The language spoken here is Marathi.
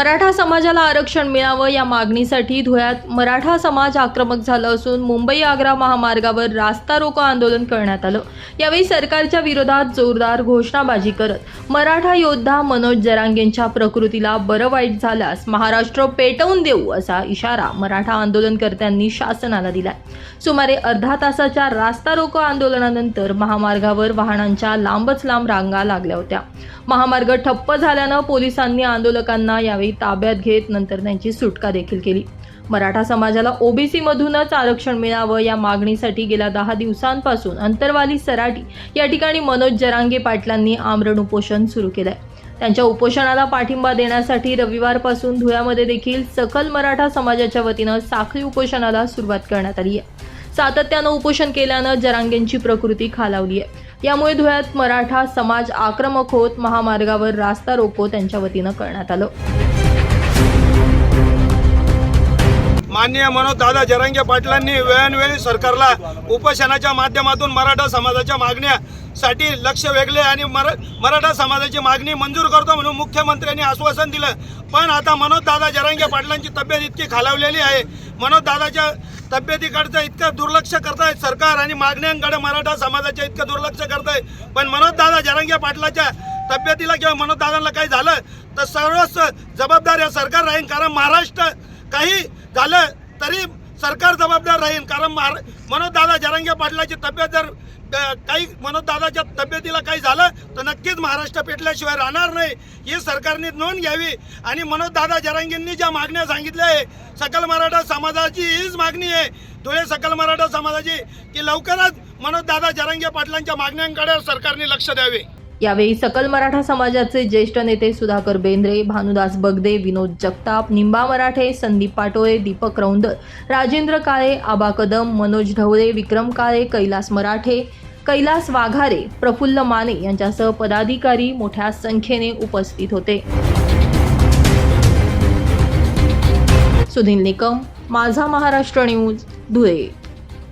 मराठा समाजाला आरक्षण मिळावं या मागणीसाठी धुळ्यात मराठा समाज आक्रमक झाला असून मुंबई आग्रा महामार्गावर रास्ता रोको आंदोलन करण्यात आलं. यावेळी सरकारच्या विरोधात जोरदार घोषणाबाजी करत मराठा योद्धा मनोज जरांगेंच्या प्रकृतीला बरं वाईट झाल्यास महाराष्ट्र पेटवून देऊ असा इशारा मराठा आंदोलनकर्त्यांनी शासनाला दिलाय. सुमारे अर्धा तासाच्या रास्ता रोको आंदोलनानंतर महामार्गावर वाहनांच्या लांबच लांब रांगा लागल्या होत्या. महामार्ग ठप्प झाल्यानं पोलिसांनी आंदोलकांना यावेळी ताब्यात घेत नंतर त्यांची सुटका देखील केली. मराठा समाजाला ओबीसी मधूनच आरक्षण मिळावं या मागणीसाठी गेल्या दहा दिवसांपासून अंतरवाली सराटी या ठिकाणी मनोज जरांगे पाटलांनी आमरण उपोषण सुरू केलंय. त्यांच्या उपोषणाला पाठिंबा देण्यासाठी रविवारपासून धुळ्यामध्ये देखील सकल मराठा समाजाच्या वतीनं साखळी उपोषणाला सुरुवात करण्यात आली आहे. सातत्यानं उपोषण केल्यानं जरांगेंची प्रकृती खालावली आहे यामुळे धुळ्यात मराठा समाज आक्रमक होत महामार्गावर रास्ता रोको त्यांच्या वतीनं करण्यात आलं. माननीय मनोज दादा जरांगे पाटलांनी वेळोवेळी सरकारला उपोषणाच्या माध्यमातून मराठा समाजाच्या मागण्यासाठी लक्ष वेगळे आणि मरा मराठा समाजाची मागणी मंजूर करतो म्हणून मुख्यमंत्र्यांनी आश्वासन दिलं. पण आता मनोज दादा जरांगे पाटलांची तब्येत इतकी खालावलेली आहे. मनोज दादाच्या तब्येतीकडचं इतकं दुर्लक्ष करतायत सरकार आणि मागण्यांकडे मराठा समाजाच्या इतकं दुर्लक्ष करताय. पण मनोज दादा जरांगे पाटलाच्या तब्येतीला किंवा मनोज दादांना काही झालं तर सर्वच जबाबदार या सरकार राहील कारण महाराष्ट्र काही झालं तरी सरकार जबाबदार राहील. कारण महारा मनोजदादा जरांगे पाटलाची तब्येत जर काही मनोजदादाच्या तब्येतीला काही झालं तर नक्कीच महाराष्ट्र पेटल्याशिवाय राहणार नाही. ही सरकारने नोंद घ्यावी. आणि मनोजदादा जरांगेंनी ज्या मागण्या सांगितल्या आहे सकल मराठा समाजाची हीच मागणी आहे. धुळे सकल मराठा समाजाची की लवकरच मनोजदादा जरांगे पाटलांच्या मागण्यांकडे सरकारने लक्ष द्यावे. यावेळी सकल मराठा समाजाचे ज्येष्ठ नेते सुधाकर बेंद्रे भानुदास बगदे विनोद जगताप निंबा मराठे संदीप पाटोळे दीपक रौंदर राजेंद्र काळे आबा कदम मनोज ढवळे विक्रम काळे कैलास मराठे कैलास वाघारे प्रफुल्ल माने यांच्यासह पदाधिकारी मोठ्या संख्येने उपस्थित होते. सुधील निकम माझा महाराष्ट्र न्यूज धुळे.